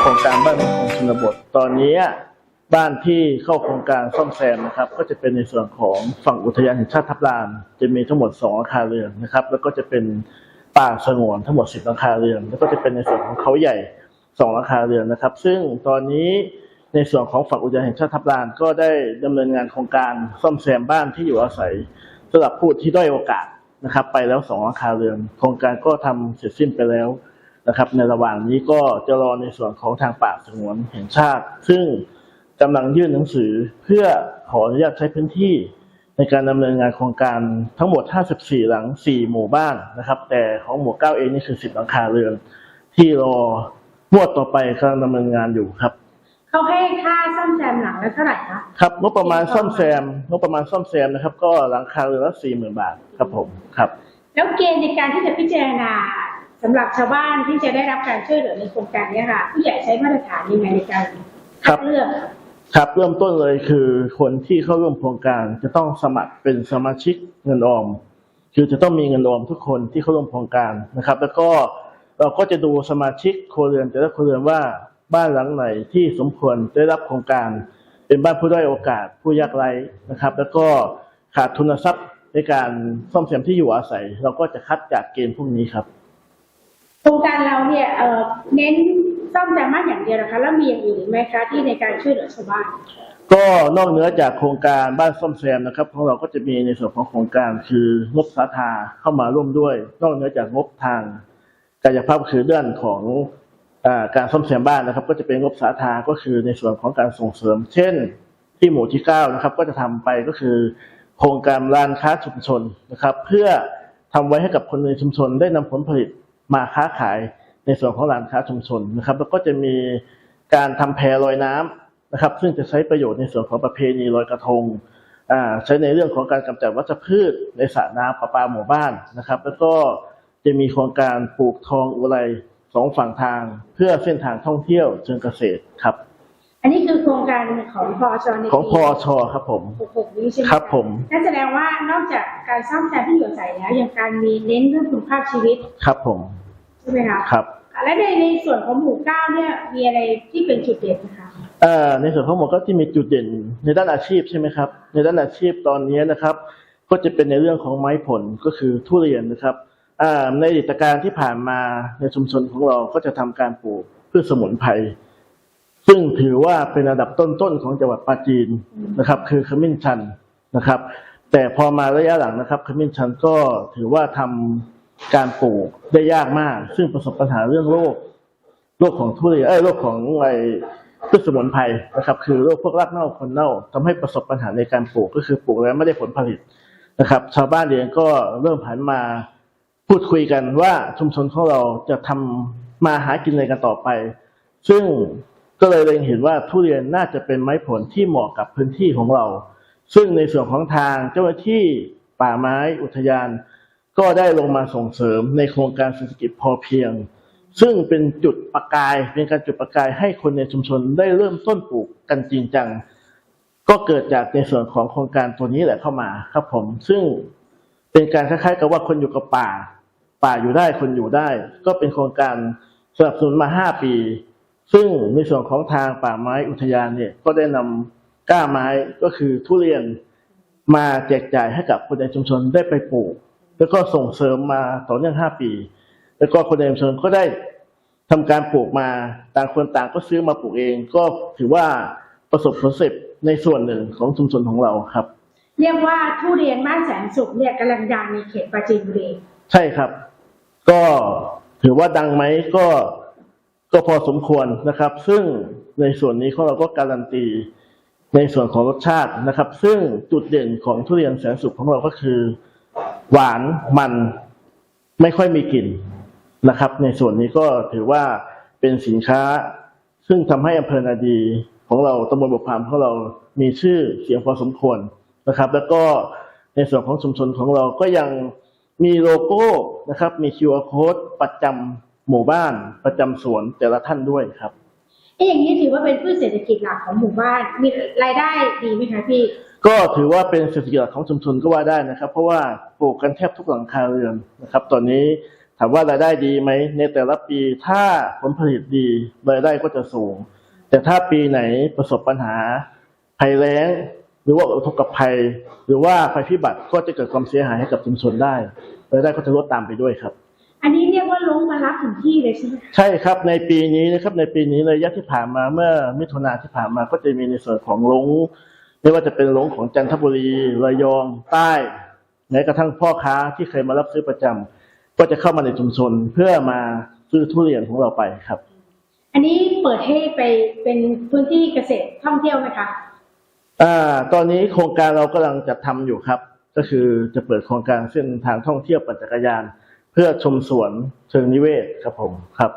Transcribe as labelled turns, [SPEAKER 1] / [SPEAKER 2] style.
[SPEAKER 1] โครงการบ้านของชนบท ตอนนี้บ้านที่เข้าโครงการซ่อมแซมนะครับ ก็จะเป็นในส่วนของฝั่งอุทยานแห่งชาติทับลาน จะมีทั้งหมดสองอาคารเรือนนะครับ แล้วก็จะเป็นป่าสงวนทั้งหมดสิบอาคารเรือน แล้วก็จะเป็นในส่วนของเขาใหญ่สองอาคารเรือนนะครับ ซึ่งตอนนี้ในส่วนของฝั่งอุทยานแห่งชาติทับลานก็ได้ดำเนินงานโครงการซ่อมแซมบ้านที่อยู่อาศัยสำหรับผู้ที่ด้อยโอกาสนะครับ ไปแล้วสองอาคารเรือน โครงการก็ทำเสร็จสิ้นไปแล้ว นะครับ ในระหว่างนี้ก็จะรอในส่วนของทางป่าสงวนแห่งชาติ ซึ่งกำลังยื่นหนังสือเพื่อขออนุญาตใช้พื้นที่ในการดำเนินงานโครงการทั้งหมด 54 หลัง 4 หมู่บ้านนะครับ แต่ของหมู่ 9 เองนี่คือ 10 หลังคาเรือน ที่รอมวดต่อไปกำลังดำเนินงานอยู่ครับ
[SPEAKER 2] เขาให้ค่าซ่อมแซมหลังละเท่าไหร่คะ
[SPEAKER 1] ครับงบประมาณซ่อมแซมงบประมาณซ่อมแซมนะครับ ก็หลังคาเรือนละ 40,000 บาทครับผม ครับ
[SPEAKER 2] แล้วเกณฑ์ในการที่จะพิจารณา สำหรับชาวบ้านที่จะได้รับการช่วยเหลือในโครงการเนี้ค่ะ ผู้ใหญ่ใช้มาตรฐานยังไงในการ
[SPEAKER 1] ครั
[SPEAKER 2] คั
[SPEAKER 1] บ
[SPEAKER 2] ดเลือก
[SPEAKER 1] ครับเริ่มต้นเลยคือคนที่เข้าร่วมโครงการจะต้องสมัครเป็นสมาชิกเงินออม คือจะต้องมีเงินออมทุกคนที่เข้าร่วมโครงการนะครับ แล้วก็เราก็จะดูสมาชิกครัวเรือนแต่ละครัวเรือนว่าบ้านหลังไหนที่สมควรได้รับโครงการ เป็นบ้านผู้ด้อยโอกาสผู้ยากไร้นะครับ แล้วก็ขาดทุนทรัพย์ในการซ่อมแซมที่อยู่อาศัย เราก็จะคัดจากเกณฑ์พวกนี้ครับ
[SPEAKER 2] โครงการเราเนี่ยเน้นซ่อมแซมบ้านอย่างเดียวนะคะ แล้วมีอย่างอื่นไหมคะที่ในการช่วยเหลือชาวบ้าน
[SPEAKER 1] ก็นอกเหนือจากโครงการบ้านซ่อมแซมนะครับของเราก็จะมีในส่วนของโครงการคืองบสาธาเข้ามาร่วมด้วย นอกเหนือจากงบทางกายภาพคือเรื่องของอาการซ่อมแซมบ้านนะครับ ก็จะเป็นงบสาธาก็คือในส่วนของการส่งเสริม เช่น ที่หมู่ที่เก้านะครับ ก็จะทำไปก็คือ โครงการร้านค้าชุมชนนะครับ เพื่อทำไว้ให้กับคนในชุมชนได้นำผลผลิต มาค้าขายในส่วนของร้านค้าชุมชนนะครับ แล้วก็จะมีการทำแพลอยน้ำนะครับ ซึ่งจะใช้ประโยชน์ในส่วนของประเพณีลอยกระทงใช้ในเรื่องของการกำจัดวัชพืชในสระน้ำประปาหมู่บ้านนะครับ แล้วก็จะมีโครงการปลูกทองอุไรสองฝั่งทาง เพื่อเส้นทางท่องเที่ยวเชิงเกษตรครับ
[SPEAKER 2] อันนี้คือโครงการของพอชใน
[SPEAKER 1] ของพ
[SPEAKER 2] ปี
[SPEAKER 1] อชครับผม
[SPEAKER 2] 66นี้ใช่ไหมะ
[SPEAKER 1] ครับผม
[SPEAKER 2] นั่นแสดงว่านอกจากการซ่อมแซมที่อยู่อาศัยแล้วยังการมีเน้นเรื่องคุณภาพชีวิต
[SPEAKER 1] ครับผม
[SPEAKER 2] ใช่ไหมคะ
[SPEAKER 1] ครับ
[SPEAKER 2] และในในส่วนของหมู่เก้าเนี่ยมีอะไรที่เป็นจุดเด่นนะคะ
[SPEAKER 1] เอ่อในส่วนของหมวดก็ที่มีจุดเด่นในด้านอาชีพใช่ไหมครับ ในด้านอาชีพตอนนี้นะครับ ก็จะเป็นในเรื่องของไม้ผลก็คือทุเรียนนะครับอ่าในกิจการที่ผ่านมาในชุมชนของเราก็จะทำการปลูกพืชสมุนไพร ซึ่งถือว่าเป็นระดับต้นๆของจังหวัดปราจีนนะครับ คือขมิ้นชันนะครับ แต่พอมาระยะหลังนะครับ ขมิ้นชันก็ถือว่าทำการปลูกได้ยากมาก ซึ่งประสบปัญหาเรื่องโรคโรคของทุเรียนเอ้ยโรคของไอ้พืชสมุนไพรนะครับ คือโรคพวกรากเน่าคนเน่าทำให้ประสบปัญหาในการปลูกก็คือปลูกแล้วไม่ได้ผลผลิตนะครับ ชาวบ้านเองก็เริ่มหันมาพูดคุยกันว่าชุมชนของเราจะทำมาหากินอะไรกันต่อไป ซึ่ง ก็เลยเล็งเห็นว่าทุเรียนน่าจะเป็นไม้ผลที่เหมาะกับพื้นที่ของเรา ซึ่งในส่วนของทางเจ้าหน้าที่ป่าไม้อุทยาน ก็ได้ลงมาส่งเสริมในโครงการเศรษฐกิจพอเพียง ซึ่งเป็นจุดประกายเป็นการจุดประกายให้คนในชุมชนได้เริ่มต้นปลูกกันจริงจังก็เกิดจากในส่วนของโครงการตัวนี้แหละเข้ามาครับผม ซึ่งเป็นการคล้ายๆ กับว่าคนอยู่กับป่า ป่าอยู่ได้คนอยู่ได้ ก็เป็นโครงการสนับสนุนมาห้าปี ซึ่งในส่วนของทางป่าไม้อุทยานเนี่ยก็ได้นำก้าไม้ก็คือทุเรียนมาแจกจ่ายให้กับคนในชุมชนได้ไปปลูก แล้วก็ส่งเสริมมาต่อเนื่องห้าปี แล้วก็คนในชุมชนก็ได้ทำการปลูกมาต่างคนต่างก็ซื้อมาปลูกเอง ก็ถือว่าประสบผลสำเร็จในส่วนหนึ่งของชุมชนของเราครับ
[SPEAKER 2] เรียกว่าทุเรียนบ้านแสนสุขเนี่ยกำลังดังในเขตปราจีนบุรี
[SPEAKER 1] ใช่ครับ ก็ถือว่าดังไหมก็ ก็พอสมควรนะครับ ซึ่งในส่วนนี้ของเราก็การันตีในส่วนของรสชาตินะครับ ซึ่งจุดเด่นของทุเรียนแสนสุขของเราก็คือ หวานมันไม่ค่อยมีกลิ่นนะครับ ในส่วนนี้ก็ถือว่าเป็นสินค้า ซึ่งทำให้อำเภอนาดีของเราตำบลบุพามของเรามีชื่อเสียงพอสมควรนะครับ แล้วก็ในส่วนของชุมชนของเราก็ยังมีโลโก้นะครับ มี QR code ประจำ หมู่บ้านประจำสวนแต่ละท่านด้วยครับ
[SPEAKER 2] เอ๊ะอย่างนี้ถือว่าเป็นพืชเศรษฐกิจหลักของหมู่บ้าน มีรายได้ดีไหมคะพี่
[SPEAKER 1] ก็ถือว่าเป็นเศรษฐกิจหลักของชุมชนก็ว่าได้นะครับ เพราะว่าปลูกกันแทบทุกหลังคาเรือนนะครับ ตอนนี้ถามว่ารายได้ดีไหมในแต่ละปีถ้าผลผลิตดีรายได้ก็จะสูง แต่ถ้าปีไหนประสบปัญหาภัยแล้ง หรือว่าอุทกภัย หรือว่าภัยพิบัติก็จะเกิดความเสียหายให้กับชุมชนได้รายได้ก็จะลดตามไปด้วยครับ
[SPEAKER 2] อันนี้เรียกว่าลงมารับถึงที่เลยใช่ไหมคะ
[SPEAKER 1] ใช่ครับในปีนี้นะครับในปีนี้ระยะที่ผ่านมาเมื่อมิถุนาที่ผ่านมาก็จะมีในส่วนของลงไม่ว่าจะเป็นลงของจันทบุรีระยองใต้แม้กระทั่งพ่อค้าที่เคยมารับซื้อประจำก็จะเข้ามาในชุมชนเพื่อมาซื้อทุเรียนของเราไปครับ
[SPEAKER 2] อันนี้เปิดให้ไปเป็นพื้นที่เกษตรท่องเที่ยวไหมคะ
[SPEAKER 1] อ่าตอนนี้โครงการเรากำลังจัดทำอยู่ครับ ก็คือจะเปิดโครงการเส้นทางท่องเที่ยวปั่นจักรยาน เพื่อชมสวนเชิงนิเวศครับผมครับ